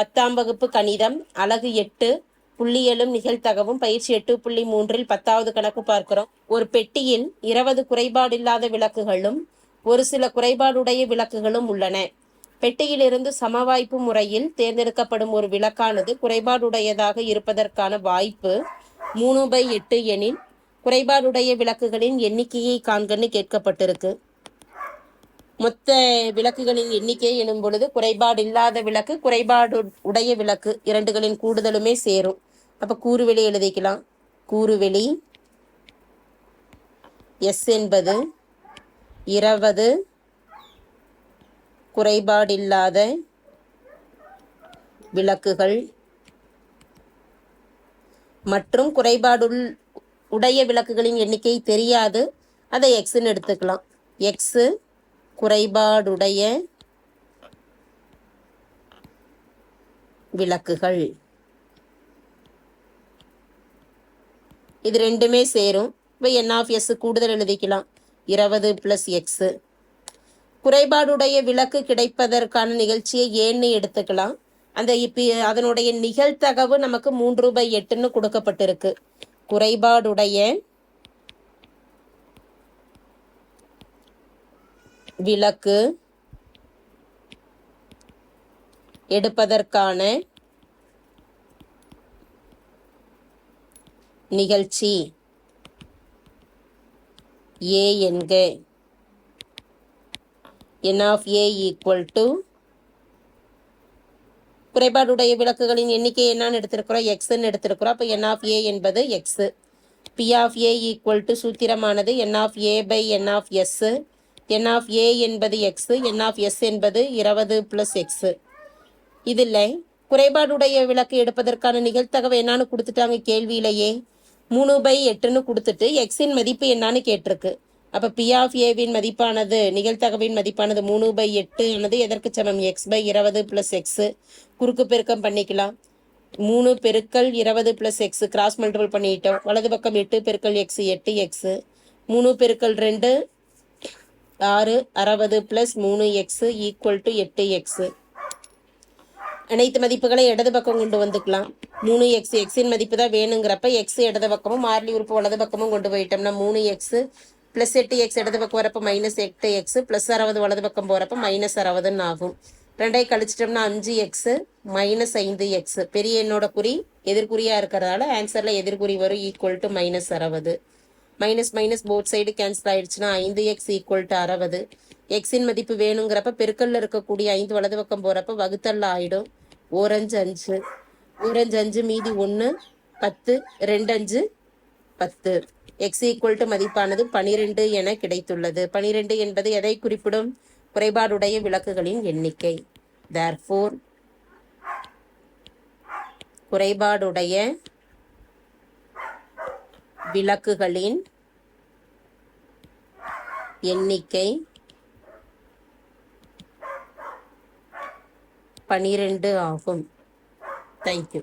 பத்தாம் வகுப்பு கணிதம் அலகு எட்டு புள்ளியலும் நிகழ்த்தகவும் பயிற்சி எட்டு புள்ளி மூன்றில் பத்தாவது கணக்கு பார்க்கிறோம். ஒரு பெட்டியில் இருபது குறைபாடில்லாத விளக்குகளும் ஒரு சில குறைபாடுடைய விளக்குகளும் உள்ளன. பெட்டியிலிருந்து சமவாய்ப்பு முறையில் தேர்ந்தெடுக்கப்படும் ஒரு விளக்கானது குறைபாடுடையதாக இருப்பதற்கான வாய்ப்பு மூணு பை எட்டு எனில் குறைபாடுடைய விளக்குகளின் எண்ணிக்கையை காண்கன்னு கேட்கப்பட்டிருக்கு. மொத்த விளக்குகளின் எண்ணிக்கை எனும் பொழுது குறைபாடு இல்லாத விளக்கு குறைபாடு உடைய விளக்கு இரண்டுகளின் கூடுதலுமே சேரும். அப்ப கூறுவெளி எழுதிக்கலாம். கூறுவெளி எஸ் என்பது இருபது. குறைபாடில்லாத விளக்குகள் மற்றும் குறைபாடுள் உடைய விளக்குகளின் எண்ணிக்கை தெரியாது. அதை எக்ஸ்ன்னு எடுத்துக்கலாம். எக்ஸு குறைபாடுடைய விளக்குகள். இது ரெண்டுமே சேரும். இப்போ என் ஆஃப் எஸ் கூடுதல் எழுதிக்கலாம். இருபது ப்ளஸ் எக்ஸு குறைபாடுடைய விளக்கு கிடைப்பதற்கான நிகழ்ச்சியை ஏன்னு எடுத்துக்கலாம். அந்த இப்போ அதனுடைய நிகழ்த்தகவு நமக்கு மூன்று ரூபாய் எட்டுன்னு கொடுக்கப்பட்டிருக்கு. குறைபாடுடைய விளக்கு எடுப்பதற்கான நிகழ்ச்சி. ஏ என்க. N of A equal to குறைபாடுடைய விளக்குகளின் எண்ணிக்கை என்னன்னு எடுத்திருக்கிறோம்? எக்ஸ்ன்னு எடுத்திருக்கிறோம். அப்போ என் ஆஃப் ஏ என்பது x P of A equal to சூத்திரமானது N of A by N of S N of A என்பது எக்ஸு என் ஆஃப் எஸ் என்பது இருபது ப்ளஸ் எக்ஸு இதில் குறைபாடுடைய விளக்கு எடுப்பதற்கான நிகழ்த்தகவை என்னான்னு கொடுத்துட்டாங்க கேள்வியிலேயே. மூணு பை எட்டுன்னு கொடுத்துட்டு எக்ஸின் மதிப்பு என்னான்னு கேட்டிருக்கு. அப்போ பி ஆஃப் ஏவின் மதிப்பானது நிகழ்த்தகவின் மதிப்பானது மூணு பை எட்டு ஆனது எதற்கு சமம்? எக்ஸ் பை இருபது ப்ளஸ் எக்ஸு குறுக்கு பெருக்கம் பண்ணிக்கலாம். மூணு பெருக்கல் இருபது ப்ளஸ் எக்ஸ் கிராஸ் மல்டிபிள் பண்ணிட்டோம். வலது பக்கம் எட்டு பெருக்கல் எக்ஸ் எட்டு எக்ஸு மூணு பெருக்கல் ரெண்டு ஆறு அறுபது ப்ளஸ் மூணு எக்ஸு ஈக்குவல் டு எட்டு எக்ஸு அனைத்து மதிப்புகளை இடது பக்கம் கொண்டு வந்துக்கலாம். மூணு எக்ஸ் எக்ஸின் மதிப்பு தான் வேணுங்கிறப்ப எக்ஸ் இடது பக்கமும் மாறிலி உறுப்பு வலது பக்கமும் கொண்டு போயிட்டோம்னா மூணு எக்ஸ் ப்ளஸ் எட்டு எக்ஸ் இடது பக்கம் வரப்போ மைனஸ் எட்டு எக்ஸ் ப்ளஸ் அறுபது வலது பக்கம் போகிறப்ப மைனஸ் அறுபதுன்னு ஆகும். ரெண்டை கழிச்சிட்டோம்னா அஞ்சு எக்ஸ் மைனஸ் ஐந்து எக்ஸ் பெரிய எண்ணோட குறி எதிர்குறியாக இருக்கிறதால ஆன்சரில் எதிர்குறி வரும் ஈக்குவல் டு மைனஸ் அறுபது. Minus minus both side cancel ஆயிடுச்சுன்னா ஐந்து எக்ஸ் ஈக்குவல் டு அறுபது. எக்ஸின் மதிப்பு வேணுங்கிறப்ப பெருக்கல்ல இருக்கக்கூடிய ஐந்து வலது பக்கம் போகிறப்ப வகுத்தல்ல ஆயிடும். ஓரஞ்சு அஞ்சு. ஓரஞ்சு அஞ்சு மீதி ஒன்று பத்து ரெண்டு அஞ்சு பத்து. எக்ஸ் ஈக்குவல் டு மதிப்பானது பனிரெண்டு என கிடைத்துள்ளது. பனிரெண்டு என்பது எதை குறிப்பிடும்? குறைபாடுடைய விளக்குகளின் எண்ணிக்கை. தேர்ஃபோர் குறைபாடுடைய விளக்குகளின் எண்ணிக்கை பனிரெண்டு ஆகும். தேங்க்யூ